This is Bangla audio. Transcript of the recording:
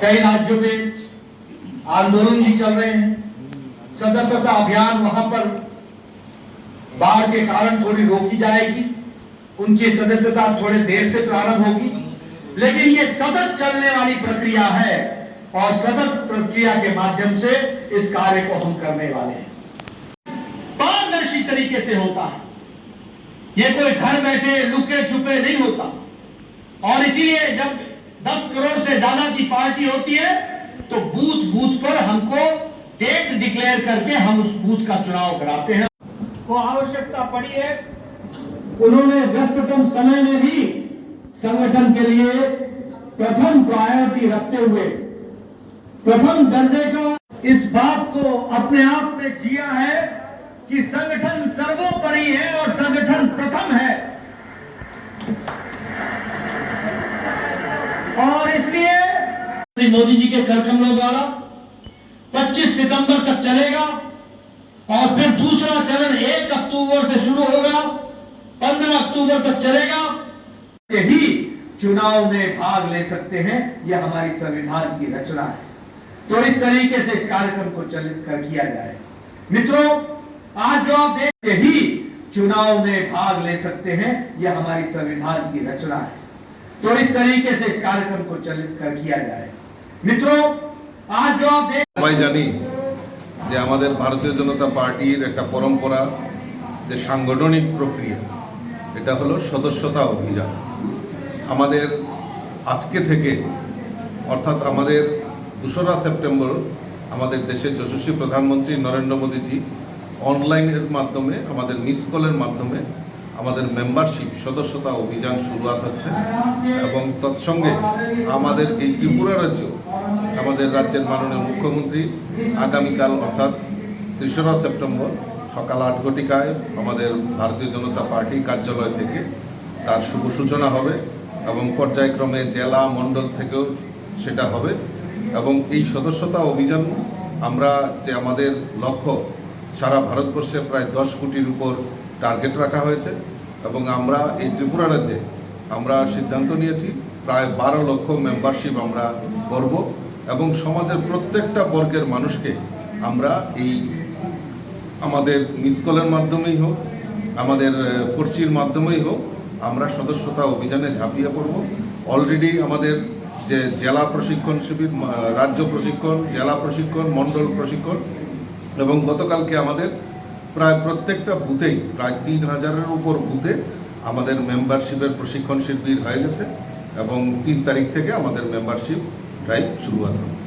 कई राज्यों में आंदोलन भी चल रहे हैं। सदस्यता अभियान वहाँ पर बाढ़ के कारण थोड़ी रोकी जाएगी। उनकी सदस्यता थोड़े देर से प्रारंभ होगी। लेकिन ये सतत चलने वाली प्रक्रिया है और सतत प्रक्रिया के माध्यम से इस कार्य को हम करने वाले हैं। पारदर्शी तरीके से होता है। ये कोई घर बैठे लुके छुपे नहीं होता। और इसीलिए जब 10 करोड़ से ज़्यादा की पार्टी होती है तो बूथ बूथ पर हमको डेट डिक्लेयर करके हम उस बूथ का चुनाव कराते हैं। को आवश्यकता पड़ी है। उन्होंने व्यस्ततम समय में भी संगठन के लिए प्रथम प्रायोरिटी रखते हुए प्रथम दर्जे का इस बात को अपने आप में जिया है कि संगठन सर्वोपरि है और संगठन प्रथम है और इसलिए श्री मोदी जी के कार्यक्रमों द्वारा 25 सितंबर तक चलेगा और फिर दूसरा चरण 1 अक्टूबर से शुरू होगा 15 अक्टूबर तक चलेगा। यही चुनाव में भाग ले सकते हैं, यह हमारी संविधान की रचना है। तो इस तरीके से इस कार्यक्रम को चलित कर किया जाएगा मित्रों, आज जो आप देखते ही चुनाव में भाग ले सकते हैं, यह हमारी संविधान की रचना है। तो इस तरीके से इस कार्यक्रम को चलित कर किया जाएगा সবাই জানি যে আমাদের ভারতীয় জনতা পার্টির একটা পরম্পরা যে সাংগঠনিক প্রক্রিয়া, এটা হলো সদস্যতা অভিযান। আমাদের আজকে থেকে, অর্থাৎ আমাদের দোসরা সেপ্টেম্বর, আমাদের দেশের যশস্বী প্রধানমন্ত্রী নরেন্দ্র মোদীজি অনলাইনের মাধ্যমে, আমাদের মিস কলের মাধ্যমে আমাদের মেম্বারশিপ সদস্যতা অভিযান শুরুয়াত হচ্ছে এবং তৎসঙ্গে আমাদের এই ত্রিপুরা রাজ্য, আমাদের রাজ্যের মাননীয় মুখ্যমন্ত্রী আগামীকাল অর্থাৎ তেসরা সেপ্টেম্বর সকাল আট ঘটিকায় আমাদের ভারতীয় জনতা পার্টি কার্যালয় থেকে তার শুভ সূচনা হবে এবং পর্যায়ক্রমে জেলা মণ্ডল থেকেও সেটা হবে এবং এই সদস্যতা অভিযান আমরা যে আমাদের লক্ষ্য সারা ভারতবর্ষে প্রায় দশ কোটির উপর টার্গেট রাখা হয়েছে এবং আমরা এই ত্রিপুরা রাজ্যে আমরা সিদ্ধান্ত নিয়েছি, প্রায় বারো লক্ষ মেম্বারশিপ আমরা করব এবং সমাজের প্রত্যেকটা বর্গের মানুষকে আমরা এই আমাদের মিস কলের মাধ্যমেই হোক, আমাদের পর্চির মাধ্যমেই হোক, আমরা সদস্যতা অভিযানে ঝাঁপিয়ে পড়ব। অলরেডি আমাদের যে জেলা প্রশিক্ষণ শিবির রাজ্য প্রশিক্ষণ, জেলা প্রশিক্ষণ মণ্ডল প্রশিক্ষণ এবং গতকালকে আমাদের প্রায় প্রত্যেকটা বুথেই, প্রায় তিন হাজারের উপর বুথে আমাদের মেম্বারশিপের প্রশিক্ষণ শিবির হয়ে গেছে এবং তিন তারিখ থেকে আমাদের মেম্বারশিপ ড্রাইভ শুরু হবে